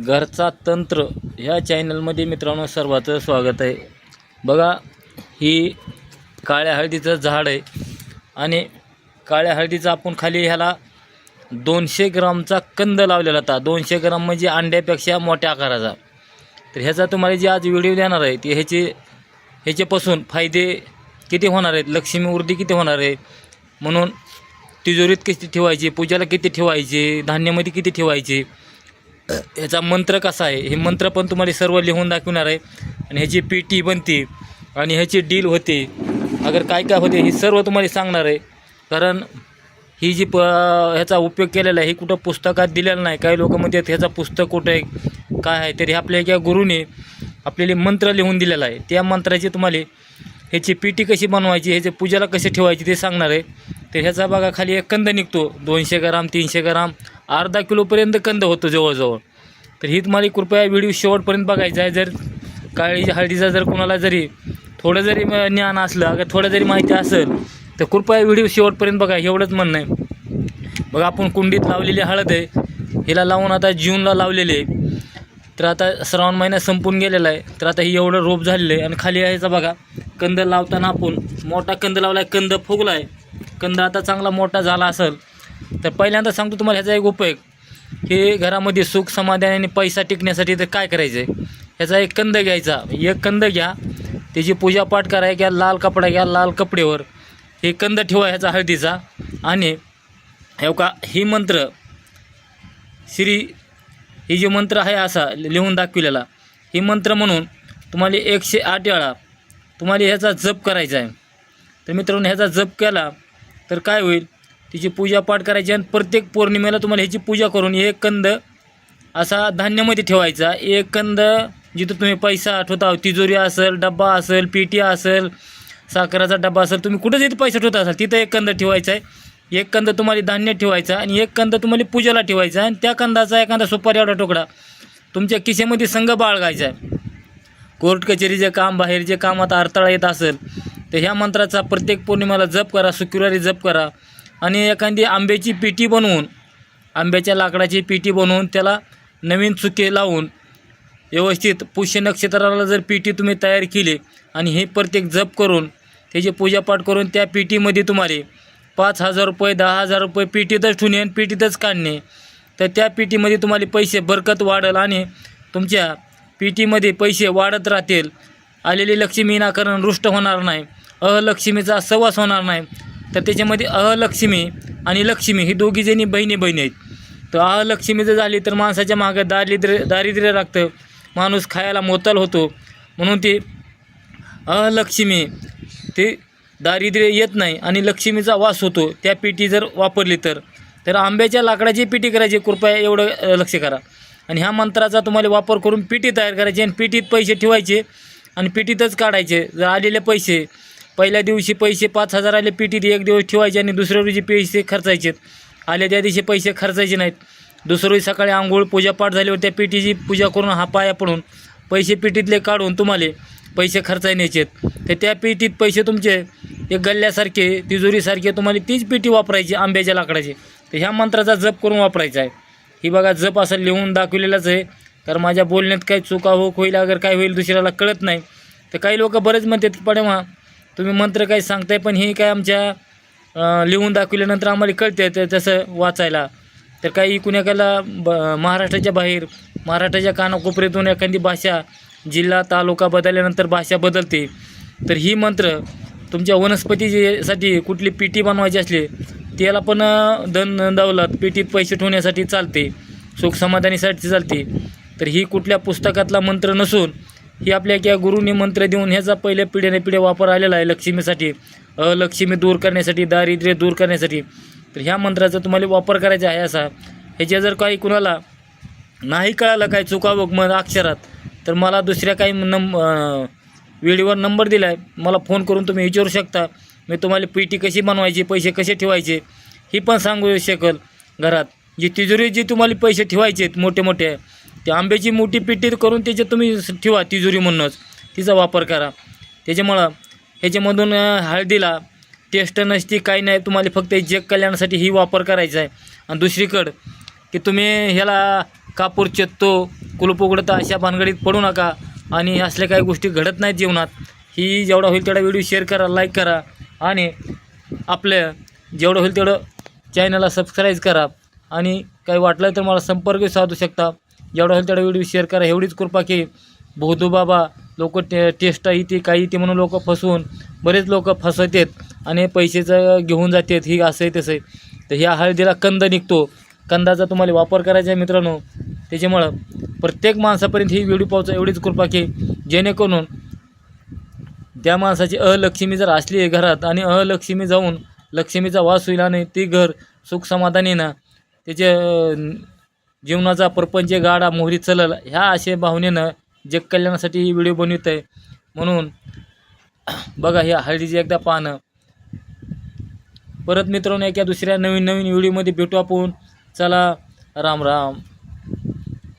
घरचा तंत्र ह्या चॅनलमध्ये मित्रांनो सर्वाचं स्वागत आहे. बघा ही काळ्या हळदीचं झाड आहे आणि काळ्या हळदीचा आपण खाली ह्याला दोनशे ग्रामचा कंद लावलेला होता. दोनशे ग्राम म्हणजे अंड्यापेक्षा मोठ्या आकाराचा. तर ह्याचा तुम्हाला जे आज व्हिडिओ देणार आहे ते ह्याचे ह्याच्यापासून फायदे किती होणार आहेत? लक्ष्मी वृद्धी किती होणार आहे? म्हणून तिजोरीत किती ठेवायची? पूजाला किती ठेवायचे? धान्यामध्ये किती ठेवायचे? ह्याचा मंत्र कसा आहे? हे मंत्र पण तुम्हाला सर्व लिहून दाखवणार आहे. आणि ह्याची पेटी बनते आणि ह्याची डील होते. अगर काय काय होते हे सर्व तुम्हाला सांगणार आहे. कारण ही जी प ह्याचा उपयोग केलेला आहे हे कुठं पुस्तकात दिलेलं नाही. काही लोक म्हणतात ह्याचा पुस्तक कुठं आहे? काय आहे? तरी आपल्या एका गुरुने आपल्याला मंत्र लिहून दिलेला आहे. त्या मंत्राची तुम्हाला ह्याची पेटी कशी बनवायची ह्याची पूजाला कशी ठेवायची ते सांगणार आहे. तर ह्याचा बघा खाली एक कंद निघतो. दोनशे ग्राम तीनशे ग्राम. अर्धा किलोपर्यंत कंद होतो जवळजवळ. तर ही तुम्हाला कृपया व्हिडिओ शेवटपर्यंत बघायचा आहे. जर काळी हळदीचा जर कोणाला जरी थोडं जरी ज्ञान असलं अगर थोडं जरी माहिती असेल तर कृपया व्हिडिओ शेवटपर्यंत बघा. एवढंच म्हणणं आहे. बघा आपण कुंडीत लावलेली हळद आहे. हिला लावून आता जूनला लावलेली आहे. तर आता श्रावण महिना संपून गेलेला आहे. तर आता ही एवढं रोप झालेलं आहे. आणि खाली यायचा बघा कंद लावताना आपण मोठा कंद लावला आहे कंद फुगला आहे कंद आता चांगला मोठा झाला असेल. तर पहिल्यांदा सांगतो तुम्हाला ह्याचा एक उपयोग. हे घरामध्ये सुख समाधान आणि पैसा टिकण्यासाठी तर काय करायचं आहे ह्याचा एक कंद घ्यायचा. एक कंद घ्या. त्याची पूजापाठ करा घ्या लाल कपडा घ्या लाल कपडेवर. हे कंद ठेवा ह्याचा हळदीचा. आणि का ही मंत्र श्री ही जे मंत्र आहे असा लिहून दाखविलेला ही मंत्र म्हणून तुम्हाला एकशे आठ वेळा तुम्हाला ह्याचा जप करायचा आहे. तर मित्रांनो ह्याचा जप केला तर काय होईल? तिची पूजापाठ करायची आणि प्रत्येक पौर्णिमेला तुम्हाला ह्याची पूजा करून एक कंद असा धान्यामध्ये ठेवायचा. एक कंद जिथं तुम्ही पैसा आठवता तिजोरी असेल डब्बा असेल पेटी असेल साखराचा डब्बा असेल तुम्ही कुठं जिथे पैसा ठेवता असाल तिथं एक कंद ठेवायचा आहे. एक कंद तुम्हाला धान्य ठेवायचा आणि एक कंद तुम्हाला पूजेला ठेवायचा आणि त्या कंदाचा एखादा सुपारी एवढा तुकडा तुमच्या किसेमध्ये संघ बाळगायचा आहे. कोर्ट कचेरीचे काम बाहेरचे काम आता अडथळा येत असेल तर ह्या मंत्राचा प्रत्येक पौर्णिमेला जप करा शुक्रवारी जप करा. आणि एखादी आंब्याची पेटी बनवून आंब्याच्या लाकडाची पेटी बनवून त्याला नवीन चुके लावून व्यवस्थित पुष्य नक्षत्राला जर पेटी तुम्ही तयार केली आणि हे प्रत्येक जप करून त्याची पूजापाठ करून त्या पेटीमध्ये तुम्हाला पाच हजार रुपये दहा हजार रुपये पेटीतच ठेवणे आणि पेटीतच काढणे तर त्या पेटीमध्ये तुम्हाला पैसे बरकत वाढेल आणि तुमच्या पेटीमध्ये पैसे वाढत राहतील. आलेली लक्ष्मी नाकारण रुष्ट होणार नाही अलक्ष्मीचा सहवास होणार नाही. तर त्याच्यामध्ये अलक्ष्मी आणि लक्ष्मी ही दोघीजणी बहिणी बहिणी आहेत. तर अलक्ष्मी जर झाली तर माणसाच्या मागं दारिद्र्य दारिद्र्य लागतं. माणूस खायला मोताल होतो. म्हणून ते अलक्ष्मी ते दारिद्र्य येत नाही आणि लक्ष्मीचा वास होतो. त्या पेटी जर वापरली तर तर आंब्याच्या लाकडाची पेटी करायची. कृपया एवढं लक्ष करा. आणि ह्या मंत्राचा तुम्हाला वापर करून पेटी तयार करायची आणि पेटीत पैसे ठेवायचे आणि पेटीतच काढायचे. जर आलेले पैसे पहिल्या दिवशी पैसे पाच हजार आले पेटीत एक दिवस ठेवायचे आणि दुसऱ्या दिवशी पैसे खर्चायचे. आले त्या दिवशी पैसे खर्चायचे नाहीत. दुसऱ्या रोजी सकाळी आंघोळ पूजापाठ झाल्यावर त्या पेटीची पूजा करून हा पाया पडून पैसे पेटीतले काढून तुम्हाला पैसे खर्चाय न्यायचे तर त्या पेटीत पैसे तुमचे एक गल्ल्यासारखे तिजोरीसारखे तुम्हाला तीच पेटी वापरायची आंब्याच्या लाकडाची. तर ह्या मंत्राचा जप करून वापरायचा आहे. ही बघा जप असं लिहून दाखवलेलाच आहे. तर माझ्या बोलण्यात काही चुका हो होईल अगर काय होईल दुसऱ्याला कळत नाही. तर काही लोक बरेच म्हणतात की पडे मा तुम्ही मंत्र काही सांगताय पण हे काय आमच्या लिहून दाखवल्यानंतर आम्हाला कळते तर तसं वाचायला. तर काही कुणाकाला ब महाराष्ट्राच्या बाहेर महाराष्ट्राच्या कानाकोपऱ्यातून एखादी भाषा जिल्हा तालुका बदलल्यानंतर भाषा बदलते. तर ही मंत्र तुमच्या वनस्पतीसाठी कुठली पेटी बनवायची असली त्याला पण धन दौलत पेटीत पैसे ठेवण्यासाठी चालते. सुख समाधानीसाठी चालते. तर ही कुठल्या पुस्तकातला मंत्र नसून ही आपल्या त्या गुरुनी मंत्र देऊन ह्याचा पहिल्या पिढ्याने पिढ्या वापर आलेला आहे लक्ष्मीसाठी. लक्ष्मी दूर करण्यासाठी दारिद्र्य दूर करण्यासाठी. तर ह्या मंत्राचा तुम्हाला वापर करायचा आहे असा. ह्याच्या जर काही कुणाला नाही कळालं काय चुकावं मग अक्षरात तर मला दुसऱ्या काही नंब अं, व्हिडिओवर नंबर दिला आहे मला फोन करून तुम्ही विचारू शकता. मी तुम्हाला पेटी कशी बनवायची पैसे कसे ठेवायचे ही पण सांगू शकेल घरात. जी तिजोरी जी तुम्हाला पैसे ठेवायचे आहेत मोठे मोठे ते आंब्याची मोठी पेटी करून त्याच्यात तुम्ही ठेवा तिजोरी म्हणूनच. तिचा वापर करा. त्याच्यामुळं ह्याच्यामधून हळदीला टेस्ट नसती काही नाही. तुम्हाला फक्त जग कल्याणासाठी ही वापर करायचा आहे. आणि दुसरीकडं की तुम्ही ह्याला कापूर चेत्तो कुलूप उघडता अशा भानगडीत पडू नका. आणि असल्या काही गोष्टी घडत नाहीत जीवनात. ही जेवढा होईल तेवढा व्हिडिओ शेअर करा लाईक करा. आणि आपल्या जेवढं होईल तेवढं चॅनलला सबस्क्राईब करा. आणि काही वाटलं तर मला संपर्क साधू शकता. जेवढा होईल तेवढा व्हिडिओ शेअर करा. एवढीच कृपा की बहुधू बाबा लोक टे टेस्ट इथे काही ते म्हणून लोक फसवून बरेच लोक फसवतात आणि पैशाचं घेऊन जातात. ही असं आहे तसं आहे. तर ह्या हळदीला कंद निघतो. कंदाचा तुम्हाला वापर करायचा आहे मित्रांनो. त्याच्यामुळं प्रत्येक माणसापर्यंत ही व्हिडिओ पोहोचा एवढीच कृपा की जेणेकरून त्या माणसाची अलक्ष्मी जर असली आहे घरात आणि अलक्ष्मी जाऊन लक्ष्मीचा वास होईल आणि ती घर सुख समाधानीनं त्याचे जीवनाचा परपंच गाडा मोहरी चलल. ह्या असे भावनेनं जग कल्याणासाठी ही व्हिडिओ बनवित आहे म्हणून बघा ह्या हळदीचे एकदा पाहणं परत मित्रांनो एका दुसऱ्या नवीन नवीन व्हिडिओमध्ये भेटू आपण. चला राम राम.